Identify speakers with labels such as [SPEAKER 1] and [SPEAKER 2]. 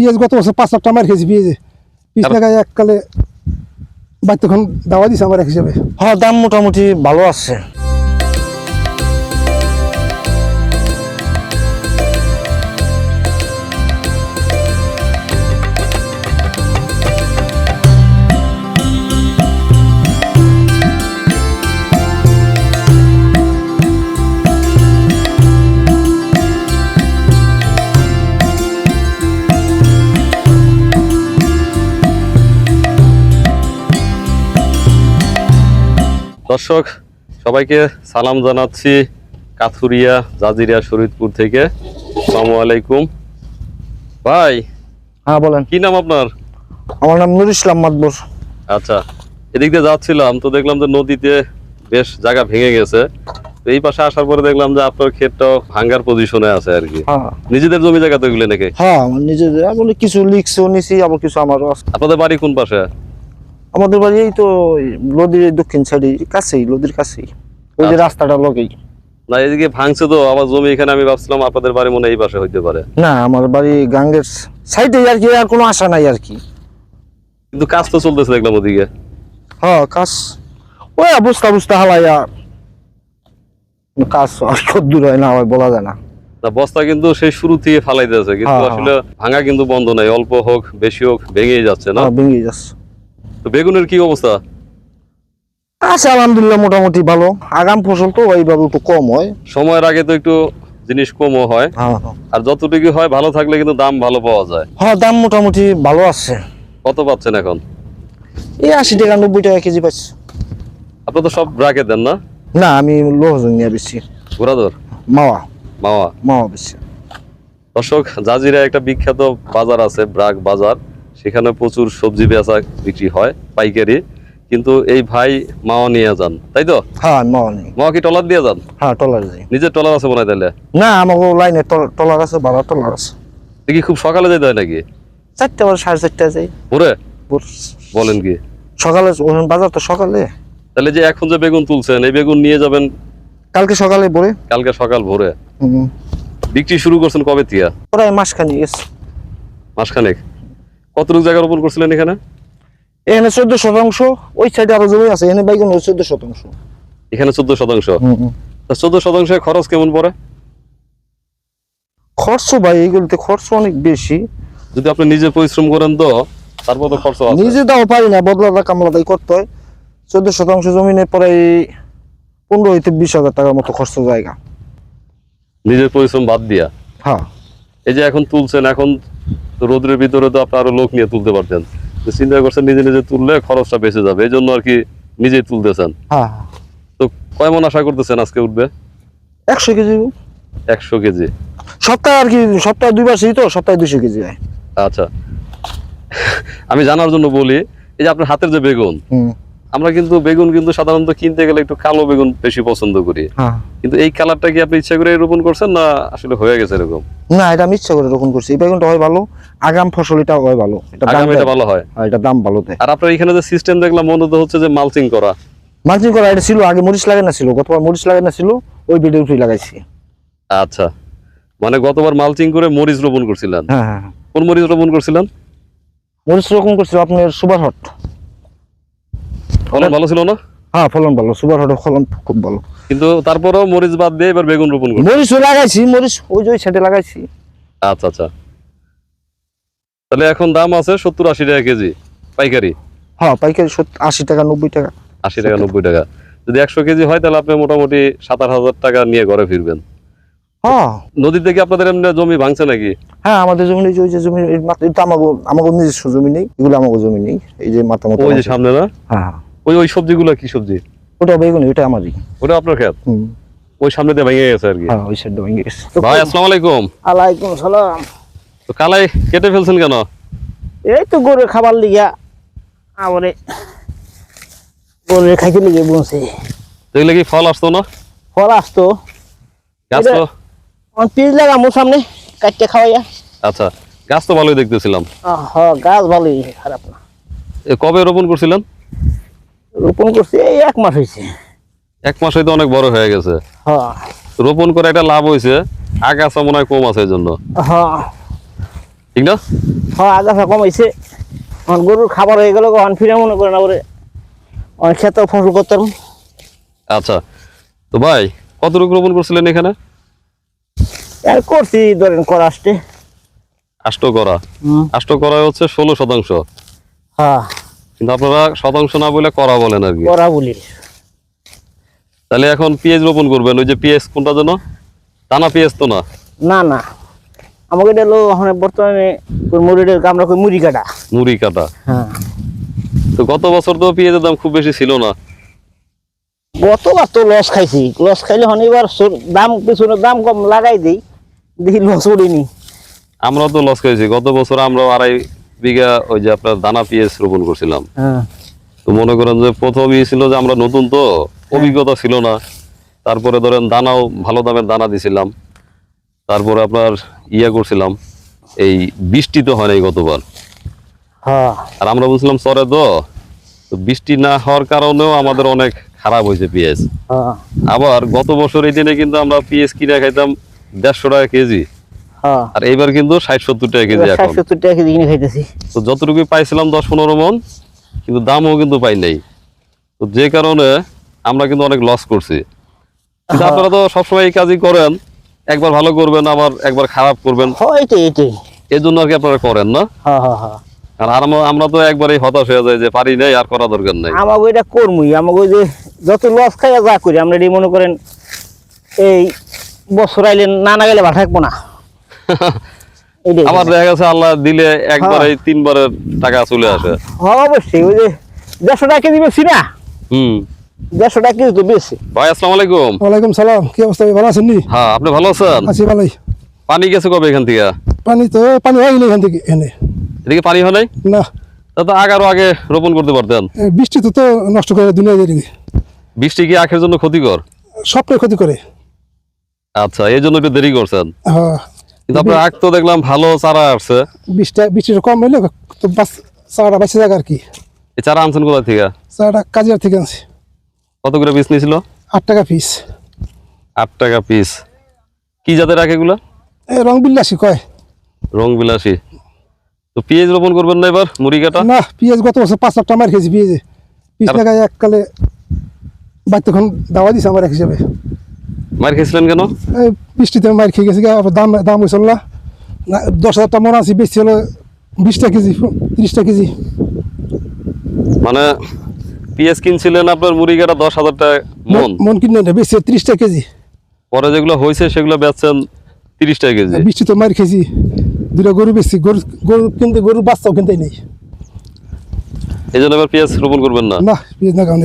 [SPEAKER 1] পেঁয়াজ গত বছর পাঁচ লাখ টাকা খেয়েছি পিএস পিস টাকায় এককালে বাড়িতে দাওয়া দিছে আমার এক হিসাবে।
[SPEAKER 2] হ্যাঁ দাম মোটামুটি ভালো আছে।
[SPEAKER 3] দর্শক সবাইকে সালাম জানাচ্ছি কাথুরিয়া জাজিরিয়া শরীদপুর থেকে। আসসালামু আলাইকুম। ভাই
[SPEAKER 2] হ্যাঁ বলেন।
[SPEAKER 3] কি নাম আপনার?
[SPEAKER 2] আমার নাম নুর ইসলাম মাতবর।
[SPEAKER 3] আচ্ছা এদিক দিয়ে যাচ্ছিলাম তো দেখলাম যে নদীতে বেশ জায়গা ভেঙে গেছে। এই পাশে আসার পরে দেখলাম যে আপনার ক্ষেতটাও ভাঙ্গার পজিশনে আছে আর কি।
[SPEAKER 2] হ্যাঁ।
[SPEAKER 3] নিজেদের জমি জায়গা তো এগুলো নাকি?
[SPEAKER 2] হ্যাঁ আমার নিজেদের বলে কিছু লিখছেও নিছি আবার কিছু আমারও আছে।
[SPEAKER 3] আপনাদের বাড়ি কোন পাশে?
[SPEAKER 2] আমাদের বাড়ি এই তো নদীর দক্ষিণ সাইডে কাছেই নদীর কাছেই। ওই যে
[SPEAKER 3] আচ্ছা।
[SPEAKER 2] রাস্তাটা লগেই।
[SPEAKER 3] না এদিকে ভাঙছে তো আমার জমি এখানে আমি ভাবছিলাম আপনাদের বাড়ি মনে এই পাশে হইতে পারে।
[SPEAKER 2] না আমার বাড়ি গাঙ্গের সাইডে আর কি আর কোনো আশা নাই আর কি।
[SPEAKER 3] কিন্তু কাজ তো চলতেছে দেখলাম ওদিকে।
[SPEAKER 2] হ্যাঁ কাজ। ওই বুঝতে বুঝতে হালাইয়া। কাজ আর দূর হয় না হয় বলা যায় না।
[SPEAKER 3] বস্তা কিন্তু সেই শুরু থেকে ফালাই দিয়েছে কিন্তু
[SPEAKER 2] হ্যাঁ,
[SPEAKER 3] আসলে ভাঙা কিন্তু বন্ধ নাই অল্প হোক বেশি হোক ভেঙেই যাচ্ছে না?
[SPEAKER 2] হ্যাঁ, ভেঙে যাচ্ছে।
[SPEAKER 3] তো বেগুনের কি অবস্থা?
[SPEAKER 2] আছে আলহামদুলিল্লাহ মোটামুটি ভালো। আগাম ফসল তো এইভাবে একটু কম হয়।
[SPEAKER 3] সময়ের আগে তো একটু জিনিস কমও হয়।
[SPEAKER 2] হ্যাঁ হ্যাঁ।
[SPEAKER 3] আর যতটুকু হয় ভালো থাকলে কিন্তু দাম ভালো পাওয়া যায়।
[SPEAKER 2] হ্যাঁ দাম মোটামুটি ভালো আছে।
[SPEAKER 3] কত পাচ্ছেন এখন?
[SPEAKER 2] এই আশি টাকা নব্বই টাকা কেজি পাচ্ছি।
[SPEAKER 3] আপনার তো সব ব্রাকে দেন না?
[SPEAKER 2] না আমি লোহজন নিয়ে বেশি
[SPEAKER 3] ঘোরাদর
[SPEAKER 2] মাওয়া।
[SPEAKER 3] মাওয়া।
[SPEAKER 2] মাওয়া বেশি
[SPEAKER 3] দর্শক জাজিরা একটা বিখ্যাত বাজার আছে ব্রাক বাজার। সেখানে প্রচুর সবজি বেচা বিক্রি হয় পাইকারি। কিন্তু এই ভাই মাওয়া নিয়ে যান তাই তো?
[SPEAKER 2] হ্যাঁ নেই
[SPEAKER 3] মাওয়া কি টলার দিয়ে যান?
[SPEAKER 2] হ্যাঁ টলার যাই
[SPEAKER 3] নিজের টলার আছে মনে তাহলে?
[SPEAKER 2] না আমাকে লাইনে টলার আছে ভালো টলার আছে।
[SPEAKER 3] কি খুব সকালে যেতে হয় নাকি?
[SPEAKER 2] চারটে বা সাড়ে চারটায় যাই।
[SPEAKER 3] ভোরে? বলেন কি।
[SPEAKER 2] সকালে বাজার তো সকালে।
[SPEAKER 3] তাহলে যে এখন যে বেগুন তুলছেন এই বেগুন নিয়ে যাবেন
[SPEAKER 2] কালকে সকালে ভোরে।
[SPEAKER 3] কালকে সকাল ভোরে। বিক্রি শুরু করছেন কবে তিয়া?
[SPEAKER 2] প্রায় মাসখানি গেছে।
[SPEAKER 3] মাসখানেক। কতটুকু জায়গা রোপণ করছিলেন এখানে?
[SPEAKER 2] এখানে চোদ্দ শতাংশ ওই সাইডে আরও জমি আছে এখানে বাইগুন চোদ্দ শতাংশ।
[SPEAKER 3] এখানে চোদ্দ শতাংশ? চোদ্দ শতাংশে খরচ কেমন পড়ে?
[SPEAKER 2] খরচ ভাই এইগুলোতে খরচ অনেক বেশি।
[SPEAKER 3] যদি আপনি নিজে পরিশ্রম করেন তো তারপর তো খরচ আছে।
[SPEAKER 2] নিজে দাও পারি না বদলাদা কামলাদাই করতে হয়। চোদ্দ শতাংশ জমিনে প্রায় পনেরো হইতে বিশ হাজার টাকার মতো খরচ জায়গা।
[SPEAKER 3] নিজের পরিশ্রম বাদ দিয়া?
[SPEAKER 2] হ্যাঁ।
[SPEAKER 3] এই যে এখন তুলছেন এখন তো রোদের ভিতরে তো আপনি আরও লোক নিয়ে তুলতে পারতেন। তো চিন্তা করছেন নিজে নিজে তুললে খরচটা বেঁচে যাবে এই জন্য আর কি নিজেই তুলতেছেন।
[SPEAKER 2] হ্যাঁ।
[SPEAKER 3] তো কয় মন আশা করতেছেন আজকে উঠবে?
[SPEAKER 2] একশো কেজি।
[SPEAKER 3] একশো কেজি।
[SPEAKER 2] সপ্তাহে আর কি সপ্তাহে দুই সেই তো সপ্তাহে দুশো কেজি হয়।
[SPEAKER 3] আচ্ছা। আমি জানার জন্য বলি এই যে আপনার হাতের যে বেগুন আমরা কিন্তু বেগুন কিন্তু সাধারণত কিনতে গেলে একটু কালো বেগুন বেশি পছন্দ করি।
[SPEAKER 2] হ্যাঁ।
[SPEAKER 3] কিন্তু এই কালারটা কি আপনি ইচ্ছা করে রোপণ করছেন না আসলে হয়ে গেছে এরকম?
[SPEAKER 2] না এটা আমি ইচ্ছা করে রোপণ করছি। এই বেগুনটা হয় ভালো আগাম ফসল এটা হয় ভালো। এটা
[SPEAKER 3] ভালো হয়?
[SPEAKER 2] হ্যাঁ, এটা দাম ভালো দেয়
[SPEAKER 3] আর আপনার এখানে যে সিস্টেম দেখলাম মূলত হচ্ছে যে মালচিং করা।
[SPEAKER 2] মালচিং করা এটা ছিল আগে মরিচ লাগাই না ছিল গতবার মরিচ লাগাই না ছিল ওই বেডে উঠে লাগাইছি।
[SPEAKER 3] আচ্ছা। মানে গতবার মালচিং করে মরিচ রোপণ করছিলেন?
[SPEAKER 2] হ্যাঁ হ্যাঁ হ্যাঁ।
[SPEAKER 3] কোন মরিচ রোপণ করছিলেন?
[SPEAKER 2] মরিচ রোপণ করছিল আপনার সুপার হট
[SPEAKER 3] ফলন ভালো ছিল না?
[SPEAKER 2] হ্যাঁ ফলন ভালো। সুপার ফলন খুব ভালো।
[SPEAKER 3] কিন্তু তারপরেও মরিচ বাদ দিয়ে এবার বেগুন রোপণ
[SPEAKER 2] লাগাইছি মরিচ ওই যে লাগাইছি।
[SPEAKER 3] আচ্ছা আচ্ছা। তাহলে এখন দাম আছে সত্তর আশি টাকা কেজি পাইকারি?
[SPEAKER 2] হ্যাঁ পাইকারি আশি টাকা নব্বই টাকা।
[SPEAKER 3] আশি টাকা নব্বই টাকা। যদি একশো কেজি হয় তাহলে আপনি মোটামুটি সাত আট হাজার টাকা নিয়ে ঘরে ফিরবেন।
[SPEAKER 2] হ্যাঁ।
[SPEAKER 3] নদীর থেকে আপনাদের এমনি জমি ভাঙছে নাকি?
[SPEAKER 2] হ্যাঁ আমাদের জমি এই যে ওই যে জমি আমাকে আমাকে নিজস্ব জমি নেই এগুলো আমাকে জমি নেই এই যে মাথা মতো
[SPEAKER 3] ওই যে সামনে না?
[SPEAKER 2] হ্যাঁ।
[SPEAKER 3] ওই ওই সবজিগুলো কি সবজি?
[SPEAKER 2] ওটা বেগুন ওটা আমারই।
[SPEAKER 3] ওটা আপনার খেত?
[SPEAKER 2] হুম।
[SPEAKER 3] ওই সামনে দিয়ে ভেঙে গেছে আর কি?
[SPEAKER 2] হ্যাঁ ওই সাইডটা ভেঙে গেছে।
[SPEAKER 3] ভাই আসসালামু আলাইকুম।
[SPEAKER 4] আলাইকুম সালাম।
[SPEAKER 3] তো কালাই কেটে ফেলছেন কেন?
[SPEAKER 4] এই তো গরুর খাবার লিগা। আমারে গরুর খাইতে লিগে
[SPEAKER 3] তো এগুলো কি ফল আসতো না?
[SPEAKER 4] ফল আসতো।
[SPEAKER 3] গাছ তো?
[SPEAKER 4] পিস লাগামো সামনে কাটতে খাওয়াইয়া।
[SPEAKER 3] আচ্ছা গাছ তো ভালোই দেখতেছিলাম।
[SPEAKER 4] আহ, হ গাছ ভালোই খারাপ না।
[SPEAKER 3] এ কবে রোপণ করছিলেন?
[SPEAKER 4] রোপণ করছি এই এক মাস হয়েছে
[SPEAKER 3] এক মাস হয়তো অনেক বড় হয়ে গেছে।
[SPEAKER 4] হ
[SPEAKER 3] রোপণ করে একটা লাভ হয়েছে আগাছা মনে হয় কম আছে জন্য
[SPEAKER 4] হ
[SPEAKER 3] ঠিক না?
[SPEAKER 4] হ্যাঁ আগাছা কমাইছে এখন গরুর খাবার হয়ে গেল কখন ফিরে মনে করে না বলে অনেক ক্ষেত্রে ফসল করতাম।
[SPEAKER 3] আচ্ছা তো ভাই কতটুকু রোপণ করছিলেন এখানে?
[SPEAKER 4] আর করছি ধরেন করা আসতে।
[SPEAKER 3] আষ্ট করা। আষ্ট করা হচ্ছে ষোলো শতাংশ।
[SPEAKER 4] হ্যাঁ।
[SPEAKER 3] কিন্তু আপনারা শতাংশ না বলে করা বলেন আর কি।
[SPEAKER 4] করা বলি।
[SPEAKER 3] তাহলে এখন পেঁয়াজ রোপণ করবেন ওই যে পেঁয়াজ কোনটা যেন? টানা পেঁয়াজ তো না?
[SPEAKER 4] না না। আমাকে এটা হলো এখন বর্তমানে আমরা কই মুড়ি কাটা।
[SPEAKER 3] মুড়ি কাটা।
[SPEAKER 4] হ্যাঁ।
[SPEAKER 3] তো গত বছর তো পেঁয়াজের দাম খুব বেশি ছিল না।
[SPEAKER 4] গতবার তো লস খাইছি। লস খাইলে হন এবার দাম পিছনে দাম কম লাগাই দিই। দেখি লস উড়িনি
[SPEAKER 3] আমরাও তো লস খেয়েছি গত বছর আমরা আড়াই বিঘা ওই যে আপনার দানা পেঁয়াজ রোপণ করছিলাম।
[SPEAKER 4] হ্যাঁ।
[SPEAKER 3] তো মনে করেন যে প্রথমই ছিল যে আমরা নতুন তো অভিজ্ঞতা ছিল না। তারপরে ধরেন দানাও ভালো দামের দানা দিছিলাম। তারপরে আপনার ইয়ে করছিলাম এই বৃষ্টি তো হয় নাই গতবার।
[SPEAKER 4] হ্যাঁ।
[SPEAKER 3] আর আমরা বুঝলাম চরে তো। বৃষ্টি না হওয়ার কারণেও আমাদের অনেক খারাপ হয়েছে পেঁয়াজ।
[SPEAKER 4] হ্যাঁ।
[SPEAKER 3] আবার গত বছর এই দিনে কিন্তু আমরা পেঁয়াজ কিনে খাইতাম দেড়শো টাকা কেজি।
[SPEAKER 4] হ্যাঁ
[SPEAKER 3] আর এইবার কিন্তু ষাট সত্তর টাকা কেজি
[SPEAKER 4] ষাট সত্তর টাকা কেজি কিনে খাইতেছি।
[SPEAKER 3] তো যতটুকু পাইছিলাম দশ পনেরো মন কিন্তু দামও কিন্তু পাই নাই। তো যে কারণে আমরা কিন্তু অনেক লস করছি। কিন্তু আপনারা তো সবসময় এই কাজই করেন একবার ভালো করবেন আবার একবার খারাপ করবেন।
[SPEAKER 4] হ্যাঁ
[SPEAKER 3] এই জন্য আর কি আপনারা করেন না?
[SPEAKER 4] হ্যাঁ হ্যাঁ হ্যাঁ।
[SPEAKER 3] আর আমরা- আমরা তো একবারই হতাশ হয়ে যাই যে পারি নাই আর করা দরকার নাই।
[SPEAKER 4] আমাকে এটা করমুই আমাকে যে যত লস খাই যা করি আমরা এটি মনে করেন এই বছর আইলে না না গেলে ভালো থাকব না।
[SPEAKER 3] আবার দেখা গেছে আল্লাহ দিলে একবারে তিনবারের টাকা চলে আসে।
[SPEAKER 4] হ্যাঁ অবশ্যই ওই যে দেড়শো টাকা কেজি বেশি না?
[SPEAKER 3] হুম।
[SPEAKER 4] দেড়শো টাকা কেজি তো বেশি।
[SPEAKER 3] ভাই আসসালামু আলাইকুম।
[SPEAKER 1] ওয়ালাইকুম সালাম কি অবস্থা ভালো আছেন নি?
[SPEAKER 3] হ্যাঁ আপনি ভালো আছেন?
[SPEAKER 1] আছি ভালোই।
[SPEAKER 3] পানি গেছে কবে এখান থেকে?
[SPEAKER 1] পানি তো পানি হয়নি এখান থেকে এনে।
[SPEAKER 3] এদিকে পানি হয় নাই?
[SPEAKER 1] না।
[SPEAKER 3] তা তো আগারও আগে রোপণ করতে পারতেন।
[SPEAKER 1] বৃষ্টি তো তো নষ্ট করে দুনিয়া দিয়ে
[SPEAKER 3] বৃষ্টি কি আখের জন্য ক্ষতিকর?
[SPEAKER 1] সবটাই ক্ষতি করে
[SPEAKER 3] আচ্ছা এই জন্য একটু দেরি করছেন।
[SPEAKER 1] হ্যাঁ
[SPEAKER 3] কিন্তু আপনার আখ তো দেখলাম ভালো চারা আসছে।
[SPEAKER 1] বৃষ্টিটা বৃষ্টিটা কম হইলে তো বাস চারাটা বাঁচে যাক আর কি।
[SPEAKER 3] এই চারা আনছেন কোথা থেকে?
[SPEAKER 1] চারাটা কাজিয়ার থেকে আনছি।
[SPEAKER 3] কত করে পিস নিয়েছিল?
[SPEAKER 1] আট টাকা পিস
[SPEAKER 3] আট টাকা পিস কি জাতের আখ এগুলা?
[SPEAKER 1] এ রং বিল্লাসি কয়?
[SPEAKER 3] রং বিলাসী। তো পেঁয়াজ রোপণ করবেন না এবার মুড়ি কাটা
[SPEAKER 1] না পেঁয়াজ গত বছর পাঁচ টাকা মার খেয়েছি পেঁয়াজে। পিস টাকায় এককালে বাড়িতে দাওয়া দিছে আমার এক হিসাবে।
[SPEAKER 3] মার খেয়েছিলেন কেন?
[SPEAKER 1] এই বৃষ্টিতে মার খেয়ে গেছি আবার দাম দাম হয়েছিল না। না, দশ হাজারটা মনে আছি বেশি হলো বিশটা কেজি তিরিশটা কেজি।
[SPEAKER 3] মানে পেঁয়াজ কিনছিলেন আপনার মুড়ি কাটা দশ হাজার টাকা মন?
[SPEAKER 1] মন কিনে না বেশি তিরিশটা কেজি।
[SPEAKER 3] পরে যেগুলো হয়েছে সেগুলো বেচছেন তিরিশ টাকা কেজি।
[SPEAKER 1] বৃষ্টি তো মার খেয়েছি। দুটো গরু বেশি গরু গরু কিনতে গরুর বাচ্চাও কিনতে নেই।
[SPEAKER 3] এই জন্য এবার পেঁয়াজ রোপণ করবেন না?
[SPEAKER 1] না পেঁয়াজ না কারণ